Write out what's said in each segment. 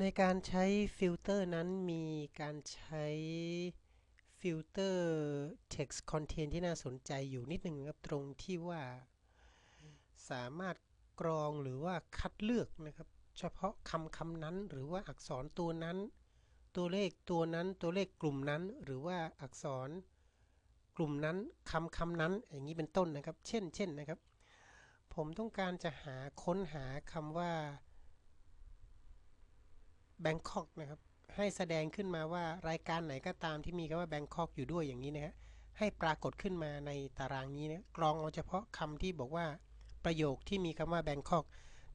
ในการใช้ฟิลเตอร์นั้นมีการใช้ฟิลเตอร์ text content ที่น่าสนใจอยู่นิดหนึ่งครับตรงที่ว่าสามารถกรองหรือว่าคัดเลือกนะครับ เฉพาะคำคำนั้นหรือว่าอักษรตัวนั้น ตัวเลขตัวนั้นตัวเลขกลุ่มนั้น หรือว่าอักษรกลุ่มนั้นคำคำนั้นอย่างนี้เป็นต้นนะครับ เช่นเช่นนะครับ ผมต้องการจะหาค้นหาคำว่า Bangkok นะครับ ให้แสดงขึ้นมาว่ารายการไหนก็ตามที่มีคำว่า Bangkok อยู่ด้วยอย่างนี้นะฮะให้ปรากฏขึ้นมาในตารางนี้นะกรองเอาเฉพาะคำที่บอกว่าประโยคที่มีคำว่า Bangkok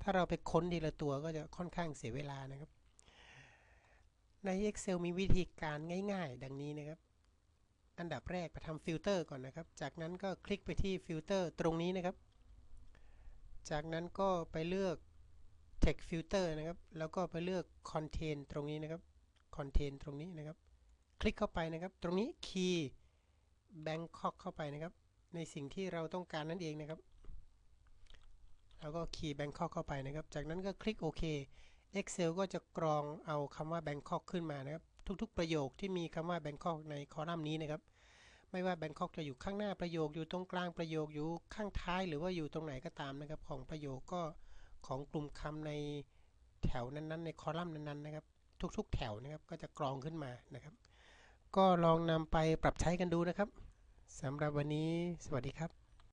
ถ้าเราไปค้นทีละตัวก็จะค่อนข้างเสียเวลานะครับ ใน Excel มีวิธีการง่ายๆ ดังนี้นะครับ อันดับแรกไปทำฟิลเตอร์ก่อนนะครับ จากนั้นก็คลิกไปที่ฟิลเตอร์ตรงนี้นะครับ จากนั้นก็ไปเลือก text filter นะครับ แล้วก็ไปเลือก content ตรงนี้นะครับ content ตรงนี้นะครับ คลิกเข้าไปนะครับ ตรงนี้ key Bangkok เข้าไปนะครับ ในสิ่งที่เราต้องการนั่นเองนะครับ แล้วก็ key Bangkok เข้าไปนะครับ จากนั้นก็คลิกโอเค Excel ก็จะกรองเอาคำว่า Bangkok ขึ้นมานะครับ ทุกๆ ประโยคที่มีคำว่า Bangkok ในคอลัมน์นี้นะครับ ไม่ว่า Bangkok จะอยู่ข้างหน้าประโยคอยู่ตรงกลางประโยคอยู่ข้างท้าย หรือว่าอยู่ตรงไหนก็ตามนะครับ ของประโยคก็ ของกลุ่มคำในแถวนั้นๆ ในคอลัมน์นั้นๆนะครับ ทุกๆ แถวนะครับก็จะกรองขึ้นมานะครับ ก็ลองนำไปปรับใช้กันดูนะครับสำหรับวันนี้สวัสดีครับ